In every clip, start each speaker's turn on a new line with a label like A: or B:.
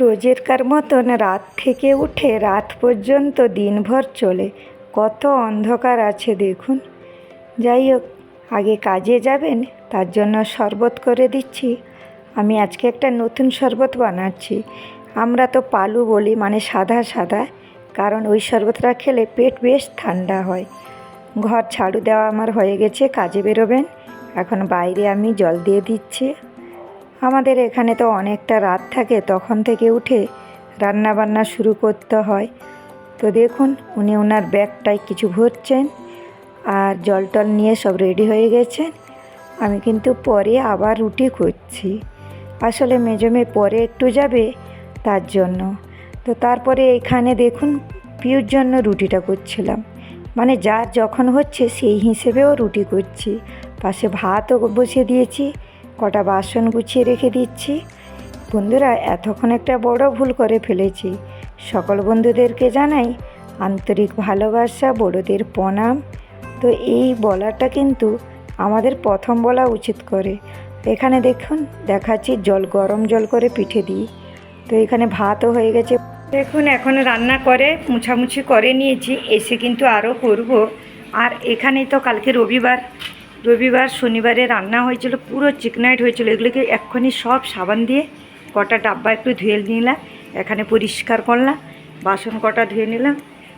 A: রোজেরকার মতন রাত থেকে উঠে রাত পর্যন্ত দিনভর চলে। কত অন্ধকার আছে দেখুন। যাই হোক, আগে কাজে যাবেন, তার জন্য শরবত করে দিচ্ছি। আমি আজকে একটা নতুন শরবত বানাচ্ছি। আমরা তো পালু বলি মানে সাদা সাদা, কারণ ওই শরবতটা খেলে পেট বেশ ঠান্ডা হয়। ঘর ঝাড়ু দেওয়া আমার হয়ে গেছে, কাজে বেরোবেন। এখন বাইরে আমি জল দিয়ে দিচ্ছি। আমাদের এখানে তো অনেকটা রাত থাকে, তখন থেকে উঠে রান্না বান্না শুরু করতে হয়। তো দেখুন, উনি ওনার ব্যাগটায় কিছু ভরছেন আর জল টল নিয়ে সব রেডি হয়ে গেছেন। আমি কিন্তু পরে আবার রুটি করছি। আসলে মেজমে পরে একটু যাবে তার জন্য। তো তারপরে এখানে দেখুন, পিউর জন্য রুটিটা করছিলাম। মানে যার যখন হচ্ছে সেই হিসেবেও রুটি করছি। পাশে ভাতও বসিয়ে দিয়েছি। কটা বাসন গুছিয়ে রেখে দিচ্ছি। বন্ধুরা, এতক্ষণ একটা বড় ভুল করে ফেলেছি। সকল বন্ধুদেরকে জানাই আন্তরিক ভালোবাসা, বড়দের প্রণাম। তো এই বলাটা কিন্তু আমাদের প্রথম বলা উচিত করে। এখানে দেখুন, দেখাচ্ছি জল, গরম জল করে পিঠে দিই। তো এখানে ভাতও হয়ে গেছে। দেখুন, এখন রান্না করে, মুছামুছি করে নিয়েছি। এসে কিন্তু আরও করব। আর এখানেই তো কালকে রবিবার। রবিবার, শনিবারে রান্না হয়েছিল, পুরো চিকনাইট হয়েছিল। এগুলোকে এক্ষুনি সব সাবান দিয়ে কটা ডাব্বা একটু ধুয়ে নিলাম, এখানে পরিষ্কার করলাম, বাসন কটা ধুয়ে নিলাম।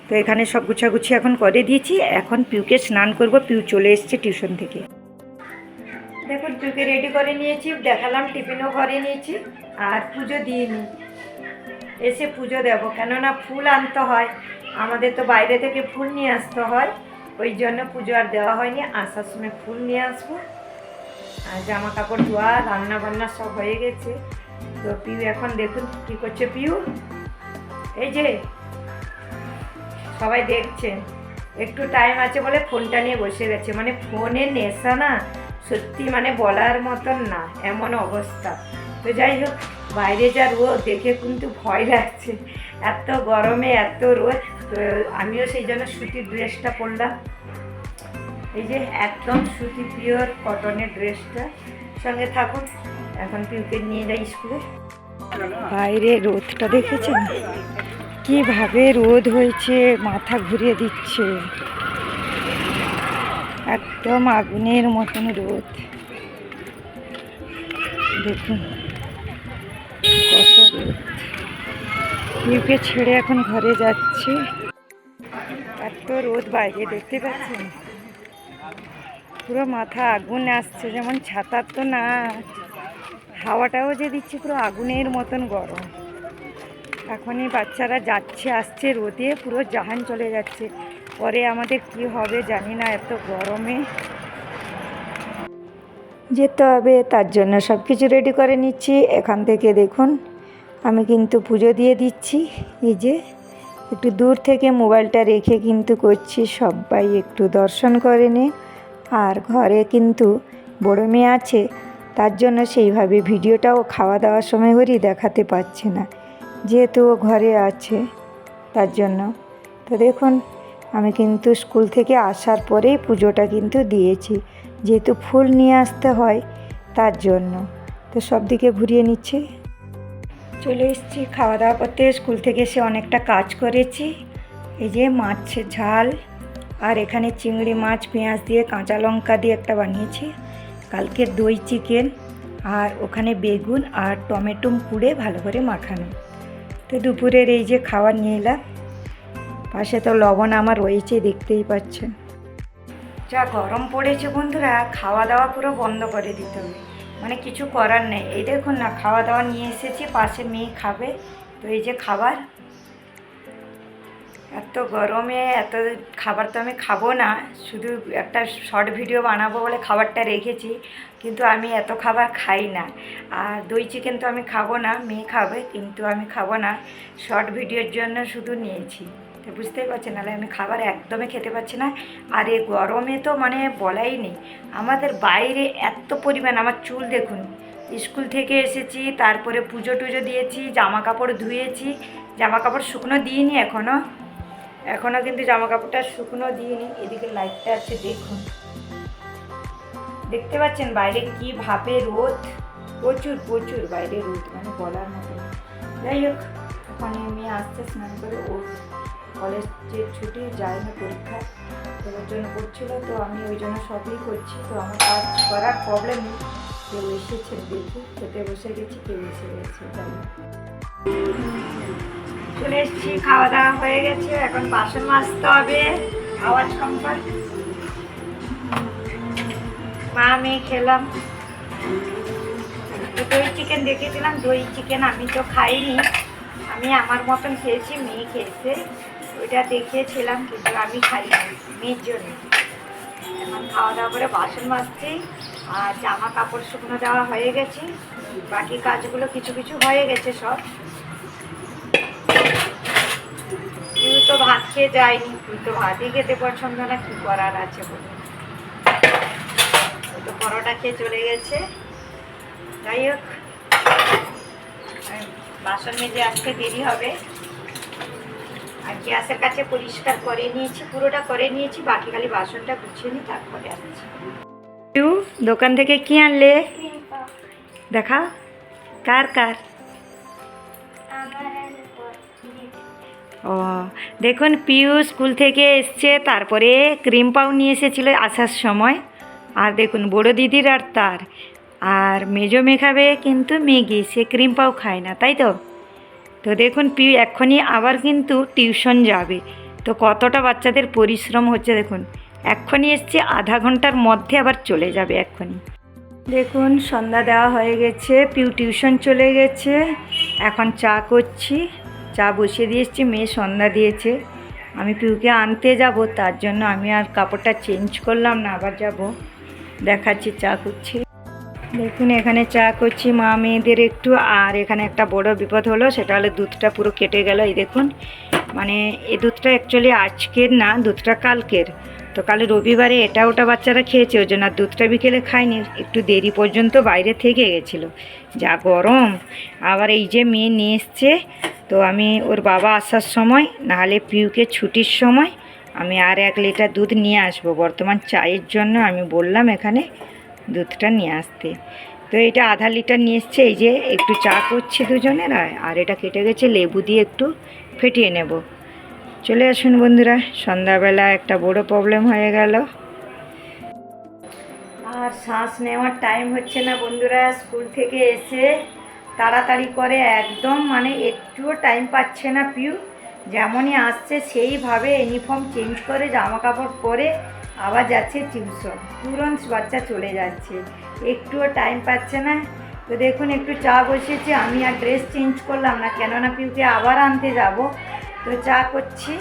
A: তো এখানে সব গুছাগুছি এখন করে দিয়েছি। এখন পিউকে স্নান করব, পিউ চলে এসছে টিউশন থেকে। দেখুন পিউকে রেডি করে নিয়েছি, দেখালাম, টিফিনও করে নিয়েছি, আর পুজো দিয়ে নিই এসে পুজো দেবো, কেননা ফুল আনতে হয়। আমাদের তো বাইরে থেকে ফুল নিয়ে আসতে হয়। ওই জন্য পুজো আর দেওয়া হয়নি। আসার সময় ফুল নিয়ে আসব। আর জামা কাপড় ধোয়া রান্না বান্না সব হয়ে গেছে। তো পিউ এখন দেখুন কি করছে পিউ। এই যে, সবাই দেখছেন একটু টাইম আছে বলে ফোনটা নিয়ে বসে গেছে। মানে ফোনের নেশা না, সত্যি মানে বলার মতন না, এমন অবস্থা। তো যাই হোক, বাইরে যা রোদ, দেখে কিন্তু ভয় লাগছে। এত গরমে, এত রোদ। তো আমিও সেই জন্য সুতির ড্রেসটা পরলাম। এই যে একদম সুতি পিওর কটনের ড্রেসটা সঙ্গে থাকুন, এখন পিউকে নিয়ে যাই স্কুলে। বাইরে রোদটা দেখেছেন? কীভাবে রোদ হয়েছে, মাথা ঘুরিয়ে দিচ্ছে। একদম আগুনের মতন রোদ। দেখুন, কত রোদ। ছেড়ে এখন ঘরে যাচ্ছি। রোদ বাইরে, দেখতে পাচ্ছেন? পুরো মাথা আগুন আসছে, যেমন ছাতার তো না। হাওয়াটাও যে দিচ্ছে পুরো আগুনের মতন গরম। এখনই বাচ্চারা যাচ্ছে, আসছে রোদে, পুরো জাহান চলে যাচ্ছে। পরে আমাদের কি হবে জানি না, এত গরমে। যেতে হবে, তার জন্য সব কিছু রেডি করে নিচ্ছি। এখান থেকে দেখুন, আমি কিন্তু পুজো দিয়ে দিচ্ছি। এই যে একটু দূর থেকে মোবাইলটা রেখে কিন্তু করছি, সবাই একটু দর্শন করে নে আর ঘরে কিন্তু বড় মেয়ে আছে, তার জন্য সেইভাবে ভিডিওটাও খাওয়া দাওয়ার সময় করেই দেখাতে পারছে না। যেহেতু ও ঘরে আছে, তার জন্য। তো দেখুন, আমি কিন্তু স্কুল থেকে আসার পরেই পুজোটা কিন্তু দিয়েছি। যেহেতু ফুল নিয়ে আসতে হয়, তার জন্য। তো সব দিকে ঘুরিয়ে নিচ্ছি। চলে এসেছি খাওয়া দাওয়া করতে। স্কুল থেকে এসে অনেকটা কাজ করেছি। এই যে মাছের ঝাল আর এখানে চিংড়ি মাছ, পেঁয়াজ দিয়ে, কাঁচা লঙ্কা দিয়ে একটা বানিয়েছি। কালকে দই চিকেন আর ওখানে বেগুন আর টমেটো কুড়ে ভালো করে মাখানো। তো দুপুরের এই যে খাবার নিয়ে এলাম। পাশে তো লবণ আমার রয়েছে, দেখতেই পাচ্ছেন। যা গরম পড়েছে বন্ধুরা খাওয়া দাওয়া পুরো বন্ধ করে দিতে হবে। মানে কিছু করার নেই। এই দেখুন না খাওয়া দাওয়া নিয়ে এসেছি, পাশে মেয়ে খাবে। তো এই যে খাবার, এত গরমে, এত খাবার তো আমি খাব না, শুধু একটা শর্ট ভিডিও বানাবো বলে খাবারটা রেখেছি, কিন্তু আমি এত খাবার খাই না। আর দই চিকেন তো আমি খাব না, মেয়ে খাবে, কিন্তু আমি খাব না, শর্ট ভিডিওর জন্য শুধু নিয়েছি। বুঝতেই পারছেন, নাহলে আমি খাবার একদমই খেতে পারছি না। আর এই গরমে তো মানে বলাই নেই। আমাদের বাইরে এত পরিমাণ, আমার চুল দেখুন, স্কুল থেকে এসেছি, তারপরে পুজো টুজো দিয়েছি জামা কাপড় ধুয়েছি জামা কাপড় শুকনো দিইনি এখনও এখনও কিন্তু জামা কাপড়টা শুকনো দিইনি, এদিকে লাইটটা আছে, দেখুন। দেখতে পাচ্ছেন বাইরে কি ভাবে রোদ? প্রচুর প্রচুর বাইরে রোদ মানে বলার মতো যাই হোক, ওখানে আমি আসছে স্নান করে ও কলেজের ছুটি যায় না পরীক্ষা তো ওর জন্য করছিল তো আমি ওই জন্য সবই করছি। তো আমার কাজ করার প্রবলেম নেই। কেউ এসেছে, দেখি খেতে বসে গেছি, কেউ এসে গেছে চলে এসেছি খাওয়া দাওয়া হয়ে গেছে, এখন বাসন মাজতে হবে, আওয়াজ কম মা মেয়ে খেলাম। দই চিকেন দেখেছিলাম দই চিকেন আমি তো খাইনি। আমি আমার মতন খেয়েছি, মেয়ে খেয়েছে। ওইটা দেখিয়েছিলাম কিন্তু আমি খাই মেয়ের জন্য। এখন খাওয়া দাওয়া করে বাসন মাজছি, আর জামা কাপড় শুকনো দেওয়া হয়ে গেছে। বাকি কাজগুলো কিছু কিছু হয়ে গেছে সব। তুই তো ভাত খেয়ে যায়নি তুই তো ভাতই খেতে পছন্দ না, কি করার আছে বলে? তো পরোটা খেয়ে চলে গেছে। যাই হোক, বাসন মেজে আসতে দেরি হবে। গ্যাসের কাছে পরিষ্কার করে নিয়েছি, পুরোটা করে নিয়েছি, বাকি খালি বাসনটা গুছিয়ে নিই তারপরে আসছি। দোকান থেকে কি আনলে? দেখা, কার কার? ও, দেখুন, পিউ স্কুল থেকে এসছে, তারপরে ক্রিম পাউ নিয়ে এসেছিল আসার সময়। আর দেখুন, বড় দিদির আর তার। আর মেজো মেখাবে কিন্তু মেগি সে ক্রিম পাউ খায় না, তাই তো? তো দেখুন পিউ এক্ষুনি আবার কিন্তু টিউশন যাবে। তো কতটা বাচ্চাদের পরিশ্রম হচ্ছে দেখুন। এক্ষুনি এসছে, আধা ঘণ্টার মধ্যে আবার চলে যাবে এক্ষুনি। দেখুন, সন্ধ্যা দেওয়া হয়ে গেছে, পিউ টিউশন চলে গেছে। এখন চা করছি, চা বসিয়ে দিয়ে এসছি, মেয়ে সন্ধ্যা দিয়েছে। আমি পিউকে আনতে যাব, তার জন্য আমি আর কাপড়টা চেঞ্জ করলাম না, আবার যাব। দেখাচ্ছি, চা করছি। দেখুন, এখানে চা করছি মা মেয়েদের একটু, আর এখানে একটা বড় বিপদ হলো, সেটা হলো দুধটা পুরো কেটে গেল, এই দেখুন। মানে এই দুধটা অ্যাকচুয়ালি আজকের না, দুধটা কালকের। তো কাল রবিবারে এটা ওটা বাচ্চারা খেয়েছে, ওই জন্য আর দুধটা বিকেলে খায়নি, একটু দেরি পর্যন্ত বাইরে থেকে গেছিল। যা গরম। আবার এই যে মেয়ে নিয়ে এসছে, তো আমি ওর বাবা আসার সময়, নাহলে পিউকে ছুটির সময়, আমি আর এক লিটার দুধ নিয়ে আসব। বর্তমান চায়ের জন্য আমি বললাম এখানে দুধটা নিয়ে আসতে। তো এটা আধা লিটার নিয়ে এসছে, এই যে একটু চা করছি দুজনের, আর- এটা কেটে গেছে, লেবু দিয়ে একটু ফেটিয়ে নেব। চলে আসুন বন্ধুরা, সন্ধ্যাবেলা একটা বড় প্রবলেম হয়ে গেল। আর শ্বাস নেওয়ার টাইম হচ্ছে না বন্ধুরা স্কুল থেকে এসে তাড়াতাড়ি করে একদম মানে একটুও টাইম পাচ্ছে না পিউ। যেমনই আসছে, সেইভাবে ইউনিফর্ম চেঞ্জ করে জামা কাপড় পরে আবার যাচ্ছে টিউশন। তুরন্ত বাচ্চা চলে যাচ্ছে। একটুও টাইম পাচ্ছে না। তো দেখুন, একটু চা বসিয়েছি আমি আর ড্রেস চেঞ্জ করলাম না, কেননা পিউকে আবার আনতে যাব। তো চা করছি।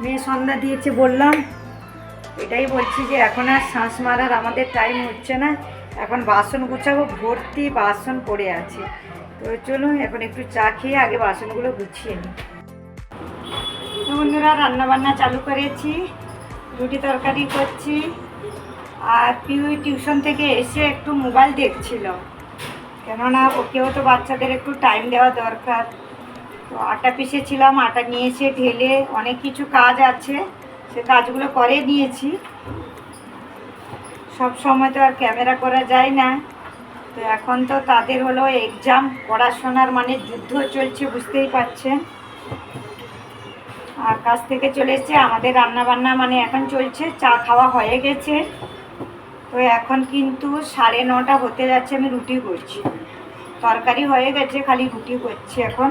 A: মেয়ে সন্ধ্যা দিয়েছে বললাম। এটাই বলছি যে এখন আর শ্বাস মারার আমাদের টাইম হচ্ছে না। এখন বাসন গুছাবো, ভর্তি বাসন পড়ে আছে। তো চলুন, এখন একটু চা খেয়ে আগে বাসনগুলো গুছিয়ে নিই। বন্ধুরা রান্না বান্না চালু করেছি। রুটি তরকারি করছি। আর পিউ টিউশন থেকে এসে একটু মোবাইল দেখছিল। কেননা ওকেও তো বাচ্চাদের একটু টাইম দেওয়া দরকার। তো আটা পিষেছিলাম, আটা নিয়ে এসে ঢেলে অনেক কিছু কাজ আছে, সে কাজগুলো করে নিয়েছি। সব সময় তো আর ক্যামেরা করা যায় না। তো এখন তো তাদের হলো এক্সাম পড়াশোনার মানে যুদ্ধ চলছে, বুঝতেই পারছেন। আর কাছ থেকে চলে এসছে। আমাদের রান্না বান্না মানে এখন চলছে, চা খাওয়া হয়ে গেছে। তো এখন কিন্তু সাড়ে নটা হতে যাচ্ছে, আমি রুটি করছি। তরকারি হয়ে গেছে, খালি রুটি করছি এখন।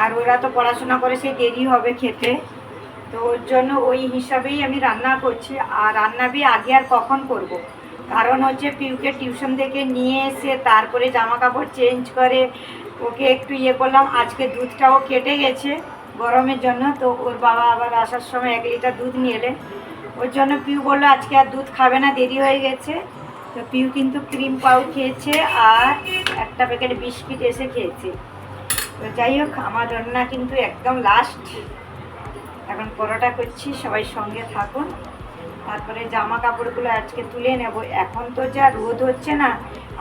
A: আর ওরা তো পড়াশোনা করে সেই দেরি হবে খেতে। তো ওর জন্য ওই হিসাবেই আমি রান্না করছি। আর রান্না বি আগে আর কখন করব। কারণ হচ্ছে পিউকে টিউশন থেকে নিয়ে এসে তারপরে জামা কাপড় চেঞ্জ করে ওকে একটু ইয়ে করলাম। আজকে দুধটাও কেটে গেছে গরমের জন্য, তো ওর বাবা আবার আসার সময় এক লিটার দুধ নিয়ে এলেন। ওর জন্য পিউ বলল, আজকে আর দুধ খাবে না, দেরি হয়ে গেছে। তো পিউ কিন্তু ক্রিম পাউ খেয়েছে আর একটা প্যাকেট বিস্কিট এসে খেয়েছে। তো যাই হোক, আমার রান্না কিন্তু একদম লাস্ট এখন পরোটা করছি, সবাই সঙ্গে থাকুন। তারপরে জামা কাপড়গুলো আজকে তুলে নেব। এখন তো যা রোদ হচ্ছে না,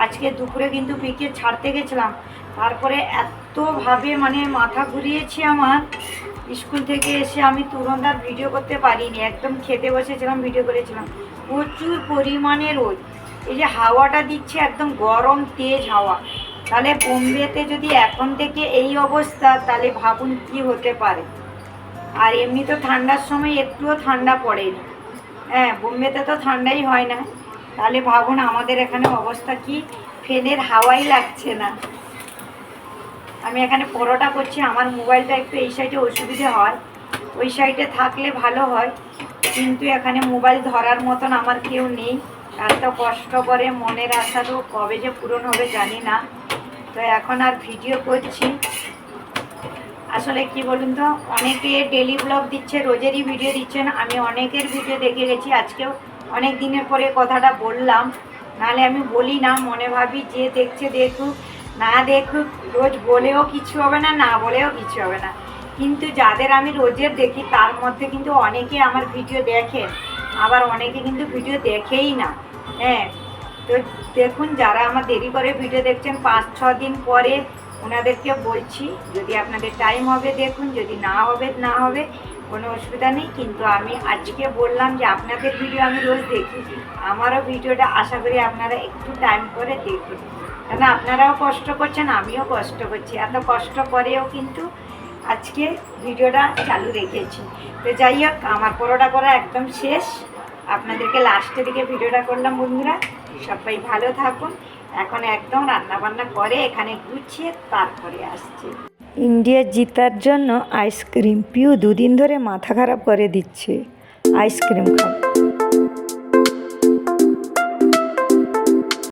A: আজকে দুপুরে কিন্তু পিকে ছাড়তে গেছিলাম। তারপরে এতভাবে মানে মাথা ঘুরিয়েছি আমার। স্কুল থেকে এসে আমি তুরন্ত আর ভিডিও করতে পারিনি। একদম খেতে বসেছিলাম ভিডিও করেছিলাম। প্রচুর পরিমাণে রোদ। এই যে হাওয়াটা দিচ্ছে, একদম গরম তেজ হাওয়া। তাহলে বোম্বেতে যদি এখন থেকে এই অবস্থা, তাহলে ভাবুন কি হতে পারে। আর এমনি তো ঠান্ডার সময় একটুও ঠান্ডা পড়েনি। হ্যাঁ বোম্বেতে তো ঠান্ডাই হয় না। তাহলে ভাবুন আমাদের এখানে অবস্থা কি? ফ্যানের হাওয়াই লাগছে না। আমি এখানে পরোটা করছি, আমার মোবাইলটা একটু এই সাইডে অসুবিধে হয়। ওই সাইডে থাকলে ভালো হয়, কিন্তু এখানে মোবাইল ধরার মতন আমার কেউ নেই। এত কষ্ট করে মনের আশা তো কবে যে পূরণ হবে জানি না। তো এখন আর ভিডিও করছি। আসলে কি বলুন তো, অনেকে ডেলি ব্লগ দিচ্ছে, রোজেরই ভিডিও দিচ্ছেন। আমি অনেকের ভিডিও দেখে গেছি, আজকেও অনেক দিনের পরে কথাটা বললাম। নাহলে আমি বলি না, মনে ভাবি, যে দেখছে দেখুক। না দেখুক রোজ বলেও কিছু হবে না না বলেও কিছু হবে না। কিন্তু যাদের আমি রোজের দেখি, তার মধ্যে কিন্তু অনেকে আমার ভিডিও দেখেন আবার অনেকে কিন্তু ভিডিও দেখেই না। হ্যাঁ তো দেখুন, যারা আমার দেরি করে ভিডিও দেখছেন, পাঁচ, ছ দিন পরে ওনাদেরকে বলছি, যদি আপনাদের টাইম হবে, দেখুন, যদি না হবে না হবে, কোনো অসুবিধা নেই। কিন্তু আমি আজকে বললাম যে, আপনাদের ভিডিও আমি রোজ দেখি, আমারও ভিডিওটা আশা করি আপনারা একটু টাইম করে দেখুন। কেন আপনারাও কষ্ট করছেন, আমিও কষ্ট করছি। এত কষ্ট করেও কিন্তু আজকে ভিডিওটা চালু রেখেছি। তো যাই হোক, আমার পরোটা করা একদম শেষ। আপনাদেরকে লাস্টের দিকে ভিডিওটা করলাম, বন্ধুরা। সবাই ভালো থাকুন। এখন একদম রান্না বান্না করে এখানে গুছিয়ে তারপরে আসছে। ইন্ডিয়া জিতার জন্য আইসক্রিম পিউ দুদিন ধরে মাথা খারাপ করে দিচ্ছে। আইসক্রিম খাবে।